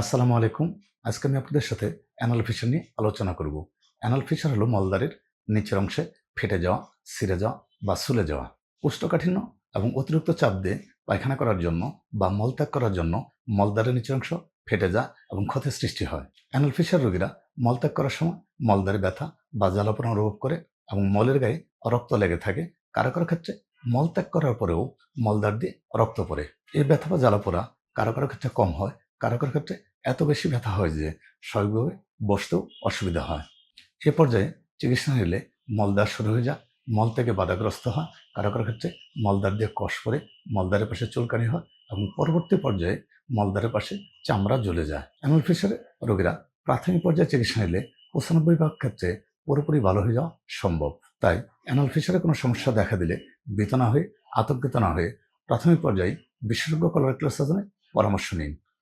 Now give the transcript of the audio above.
আসসালামু আলাইকুম। আজকে আমি আপনাদের সাথে অ্যানাল ফিশার নিয়ে আলোচনা করব। অ্যানাল ফিশার হলো মলদারের নিচের অংশে ফেটে যাওয়া, ছিঁড়ে যাওয়া বা সুলে যাওয়া। কোষ্ঠকাঠিন্য এবং অতিরিক্ত চাপ দিয়ে পায়খানা করার জন্য বা মলত্যাগ করার জন্য মলদারের নিচের অংশ ফেটে যায় এবং ক্ষতির সৃষ্টি হয়। অ্যানাল ফিশার রোগীরা মলত্যাগ করার সময় মলদারে ব্যথা বা জ্বালাপোড়া অনুভব করে এবং মলের গায়ে রক্ত লেগে থাকে। কারও কারও ক্ষেত্রে মলত্যাগ করার পরেও মলদার দিয়ে রক্ত পড়ে। এই ব্যথা বা জ্বালাপোড়া কারও কারও ক্ষেত্রে কম হয় কারও কারও ক্ষেত্রে এত বেশি ব্যথা হয় যে স্বাভাবিকভাবে বসতেও অসুবিধা হয়। এ পর্যায়ে চিকিৎসা নিলে মলদার শুরু হয়ে যায়, মল থেকে বাধাগ্রস্ত হয়। কারও কারও ক্ষেত্রে মলদার দিয়ে কষ পড়ে মলদারের পাশে চুলকানি হয় এবং পরবর্তী পর্যায়ে মলদারের পাশে চামড়া জ্বলে যায়। অ্যানুয়াল ফিশারে রোগীরা প্রাথমিক পর্যায়ে চিকিৎসা নিলে পঁচানব্বই ভাগ ক্ষেত্রে পুরোপুরি ভালো হয়ে যাওয়া সম্ভব। তাই অ্যানাল ফিশারে কোনো সমস্যা দেখা দিলে বেতনা হয়ে, আতঙ্কিত না হয়ে প্রাথমিক পর্যায়ে বিশেষজ্ঞ কলোরেক্টাল সার্জনের পরামর্শ নিন।